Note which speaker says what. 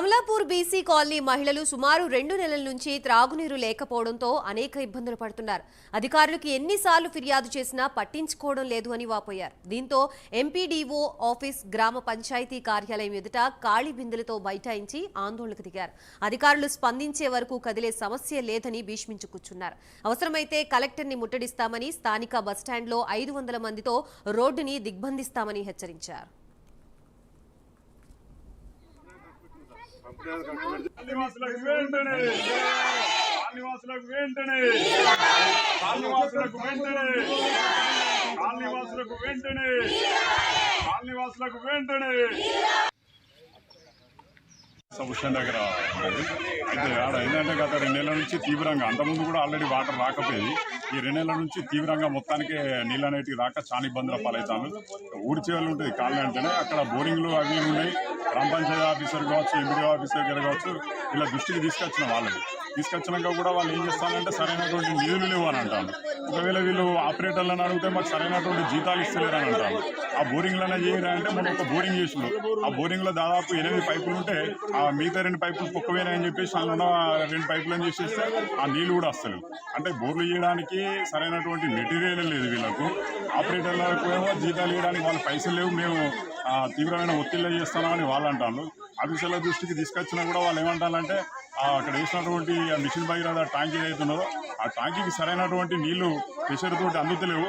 Speaker 1: Kamalapur BC colony మహిళలు సుమారు రెండు నెలల నుంచి త్రాగునీరు లేకపోవడంతో అనేక ఇబ్బందులు పడుతున్నారు. అధికారులకు ఎన్నిసార్లు ఫిర్యాదు చేసినా పట్టించుకోవడం లేదు అని వాపోయారు. దీంతో ఎంపీడీఓ ఆఫీస్ గ్రామ పంచాయతీ కార్యాలయం ఎదుట ఖాళీ బిందెలతో బైఠాయించి ఆందోళనకు దిగారు. అధికారులు స్పందించే వరకు కదిలే సమస్య లేదని భీష్మించు కూర్చున్నారు. అవసరమైతే కలెక్టర్ని ముట్టడిస్తామని స్థానిక బస్టాండ్లో ఐదు వందల మందితో రోడ్డుని దిగ్బంధిస్తామని హెచ్చరించారు.
Speaker 2: కాలనీవాసులకు వెంటనే. కాలనీవాసులకు వెంటనే. కాలనీవాసులకు వెంటనే. కాలనీవాసులకు వెంటనే. కాలనీవాసులకు వెంటనే. సబుషన్ దగ్గర అయితే ఆడ ఏంటంటే గత రెండేళ్ళ నుంచి తీవ్రంగా అంతకుముందు కూడా ఆల్రెడీ వాటర్ రాకపోయి ఈ రెండేళ్ళ నుంచి తీవ్రంగా మొత్తానికి నీళ్ళు అనేటివి రాక చాలా ఇబ్బందుల పాలవుతాను ఊరి చివరి ఉంటుంది కాలనీ అంటేనే. అక్కడ బోరింగ్లు అవి ఉన్నాయి. గ్రామ పంచాయతీ ఆఫీసర్ కావచ్చు ఎంపీడీ ఆఫీసర్ గారు కావచ్చు ఇలా దృష్టికి తీసుకొచ్చిన వాళ్ళకి తీసుకొచ్చినాక కూడా వాళ్ళు ఏం చేస్తారంటే సరైనటువంటి నిధులు లేవు అని అంటారు ఒకవేళ వీళ్ళు ఆపరేటర్లను అడిగితే మాకు సరైనటువంటి జీతాలు ఇస్తలేరు అని అంటారు ఆ బోరింగ్లనే చేయరా అంటే మనం ఒక బోరింగ్ చేసినాం ఆ బోరింగ్లో దాదాపు ఎనిమిది పైపులు ఉంటే ఆ మిగతా రెండు పైపులు కుక్కవేనా అని చెప్పేసి అందులో రెండు పైపులను చేసేస్తే ఆ నీళ్ళు కూడా వస్తలేవు. అంటే బోర్లు చేయడానికి సరైనటువంటి మెటీరియల్ లేదు వీళ్ళకు. ఆపరేటర్లకు ఏమో జీతాలు ఇవ్వడానికి వాళ్ళ పైసలు లేవు. మేము తీవ్రమైన ఒత్తిళ్ళు చేస్తున్నామని వాళ్ళు అంటారు ఆఫీసర్ల దృష్టికి తీసుకొచ్చినా కూడా వాళ్ళు ఏమంటారంటే ఆ, అక్కడ వేసినటువంటి మిషన్ భగీరథ ట్యాంక్ ఏదైతే ఉన్నదో ఆ ట్యాంకీకి సరైనటువంటి నీళ్ళు ప్రెషర్ తోటి అందుతలేవు.